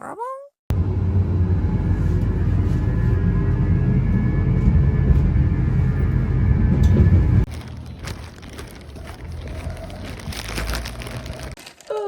О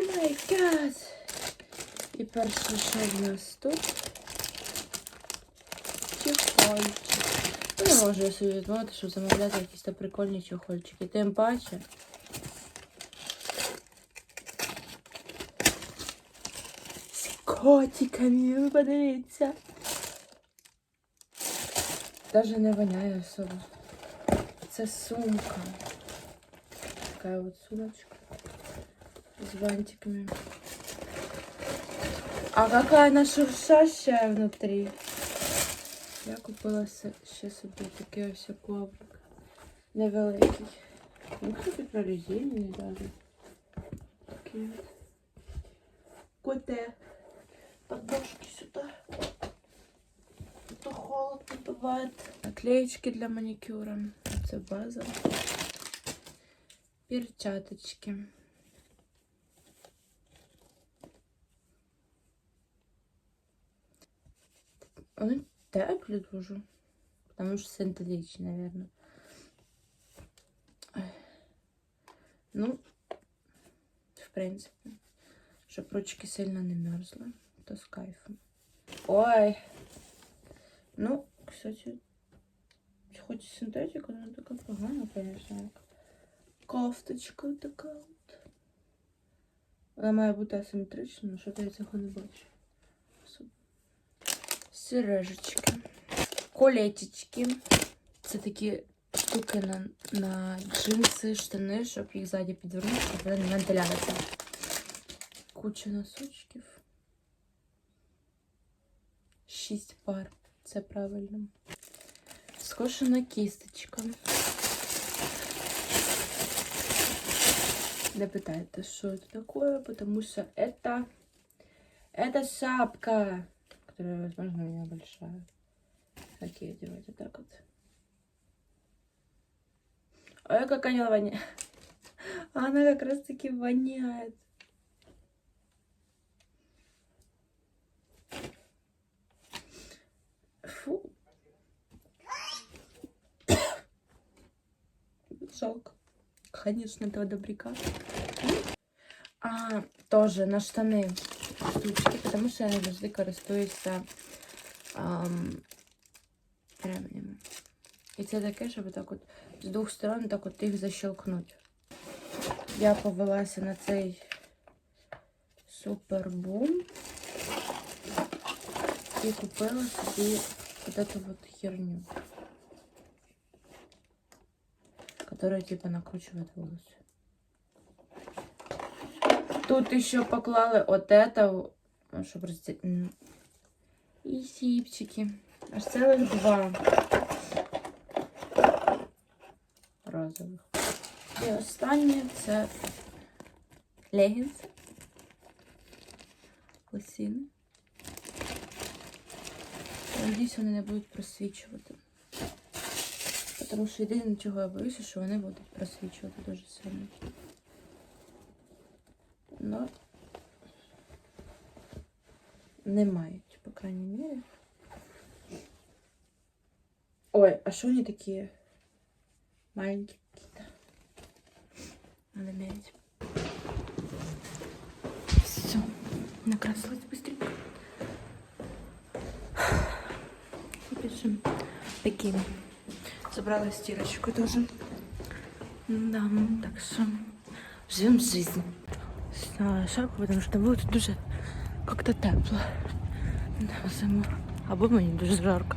май гад! І перше, що в нас тут. Чехольчик. Ну, не можу собі відмовити, щоб замовляти якісь та прикольні чехольчики. Тим паче. З котиками, ви подивіться. Даже не воняє особо. Це сумка. Такая вот сумочка с бантиками. А какая она шуршащая внутри. Я купила ще собі такий ось коврик. Невеликий. Ну, кстати, прорезинений даже. Такий от. Коте. Подножки сюда. То холодно бывает. Наклеечки для маникюра. Це база. Перчаточки. Вони теплі дуже. Потому що синтетичні, наверное. Ну, в принципі, щоб ручки сильно не мерзли, то з кайфом. Ой. Ну, кстати, хоч синтетика, не така погана, конечно, як кофточка така от. Вона має бути асиметрична, але що-то я цього не бачу. Сережечки. Колетечки. Це такі штуки на, на джинси, штани, щоб їх ззаді підвернути, щоб вони не надалялися. Куча носочків. Шість пар. Це правильно. Скошена кісточка. Не питайте, что это такое, потому что это... Это шапка, которая, возможно, у меня большая. Делать? Вот так вот. Ой, как она воняет. Она как раз таки воняет. Жалко. Конечно, этого добряка. А, тоже на штани штучки, потому що я завжди користуюся ам, ременями. І це таке, щоб так от з двох сторон так от їх защелкнуть. Я повелася на цей супербум і купила собі вот эту вот херню. которая типа накручивает волосы. Тут еще поклали вот это, чтобы розді... м, І сіпчики. Аж целых два. Разових. І останнє це легінс. Лосіни. Надіюсь, вони не будуть просвічувати. Тому що єдине, чого я боюся, що вони будуть просвічувати дуже сильно. Но не мають, по крайней мере. Ой, а що вони такі маленькі какие-то? Надо мерить. Все, накрасилась быстренько. Пишем таким. Забрала стирочку тоже. Да, так что живем жизнь. Сняла шапку, потому что будет дуже как-то тепло. Да, зиму. Або мені дуже жарко.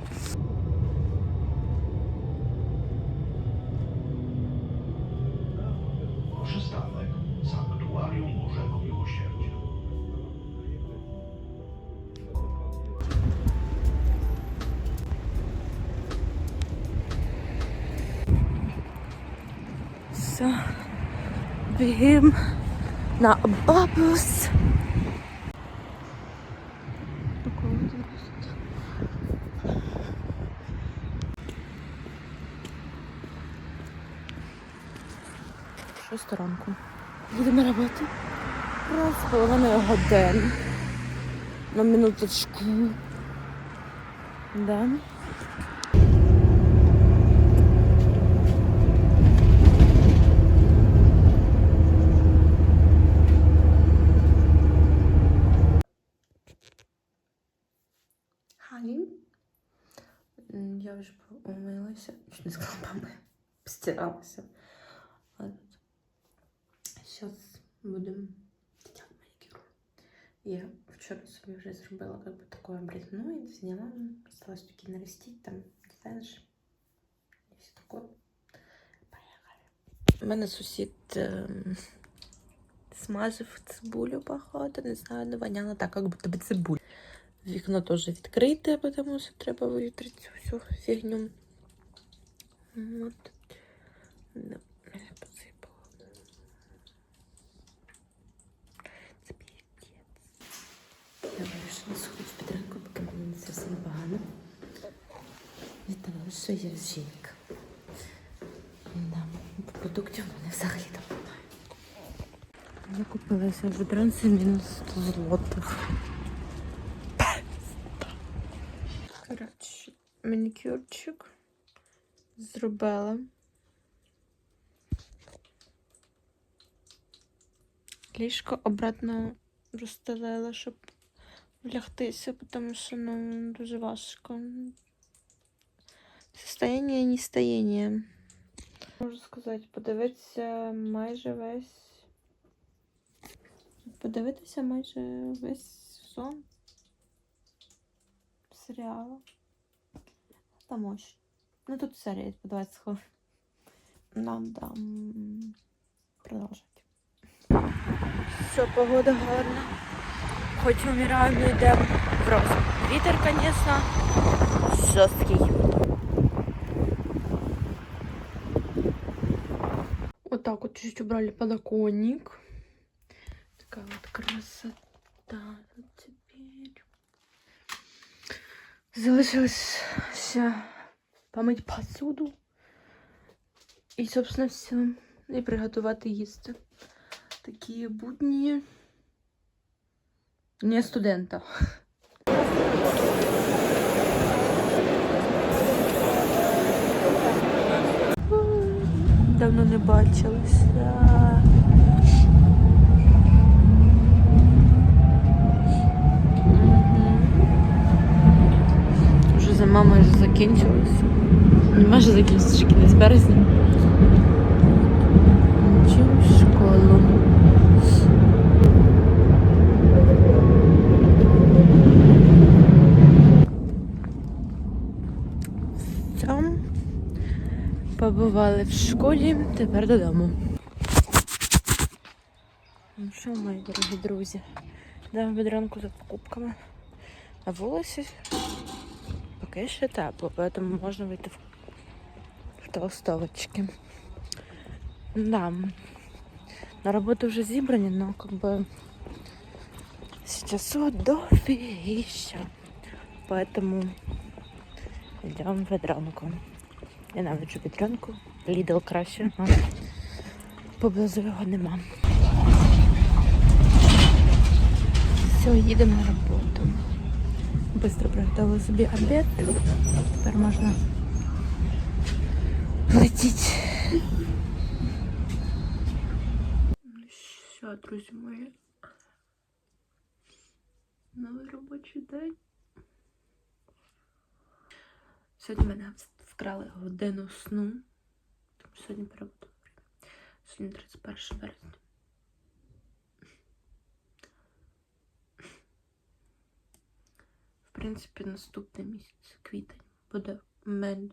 Все. Бігім на бабус. Шоста ранку. Їдемо на роботу. Раз з половиною годин. На минуточку. Да. М, Я вже помилася. Не сказала помила. Постиралася. Зараз будемо делать манікюр. Я вчора собі вже зробила как бы такое облізну і зняла. Осталось тільки наростити там дизайнш. І все таке. Поїхали. У мене сусід ем, смажив цибулю, походу. Не знаю, не воняло так, як будто би цибуль. Вікно теж відкрите, тому що треба вивітрити всю фігню. От. Да, піздець. Я вирішила сходити в підранку, поки мені не зовсім погано. Що я жінка. Да, по продуктів мене взагалі там немає. Я купилася в бедранці мінус 100 злотих. Манікюрчик зробила. Ліжко обратно розстелила, щоб влягтися, тому що ну, дуже важко. Состояние не стояние. Можу сказати, подивитися майже весь. Подивитися майже весь сезон серіалу. Там ось. Ну тут серія по 20 хвилин. Надо м, продовжити. Все, погода гарна. Хоч умираємо, йдемо в розу. Вітер, звісно, жорсткий. Вот так вот чуть-чуть убрали подоконник. Такая вот красота. Залишилось ще помить посуду. І, собственно, все. І приготувати їсти. Такі будні не студента. Давно не бачилися. Майже закінчилася. Не майже закінчилася, ще кінець березня. Чим в школу. Там побували в школі, тепер додому. Ну що, мої дорогі друзі, йдемо від ранку за покупками. На вулиці поки ще тепло, поэтому можна вийти в, в толстовочки. Да. На роботу вже зібрані, но как бы сейчас дофігіща. Поэтому йдемо від ранку. Я навіть підранку. Лідл краще, але поблизу його нема. Все, їдемо на роботу. Быстро приготували собі обід. Тепер можна летіти. Все, друзі мої. Новий робочий день. Сьогодні мене вкрали годину сну. Тому сьогодні перебуду. Сьогодні 31 березня. Принципі, наступний місяць, квітень, буде менш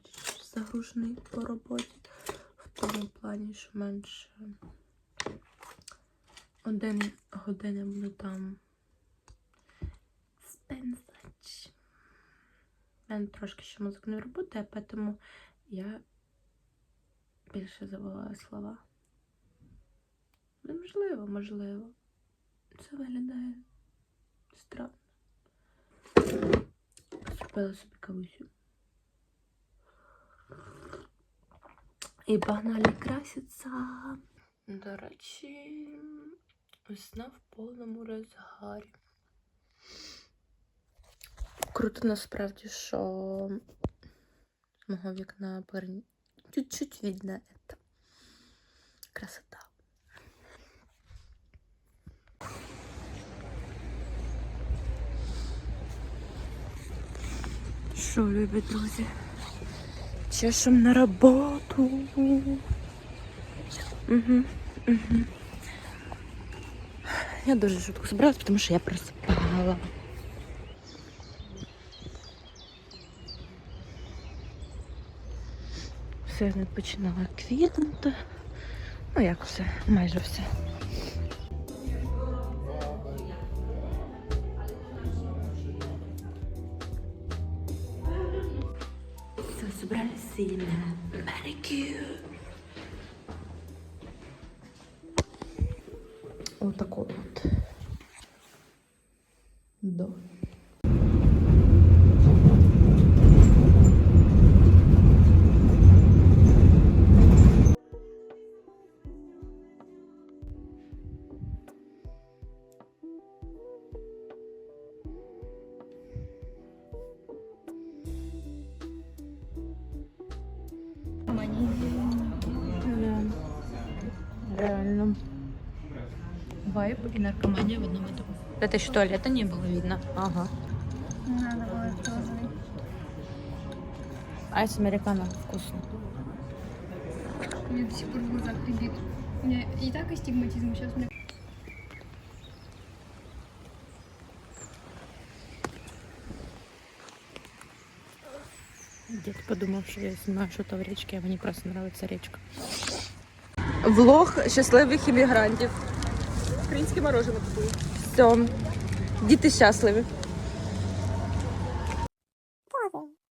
загружений по роботі. В тому плані, що менше один години буду там спензач. У мене трошки ще мозок не роботає, тому я більше забуваю слова. Ну, можливо, можливо. Це виглядає странно. Зробила собі кавусю. І погнали краситься. До речі, весна в повному розгарі. круто насправді, що мого вікна чуть-чуть видно это. Красота. Що, любі друзі? Чешем на роботу. Угу, угу. Я дуже швидко збиралась, тому що я проспала. Все не починала квітнути. Ну, як все, майже. Все, собрались и на маникюр. Вот такой вот. Да. Реально. Вайб и наркомания в одном этом. Это еще туалета не было видно. Ага. Надо было розовый. Айс американо вкусно. Мне до сих пор в глазах. У меня и так астигматизм, сейчас мне... Дед подумав, що я знаю, що то в річці, а мені просто подобається річка. Влог щасливих іммігрантів. Українське мороженое купую. Все. Діти щасливі.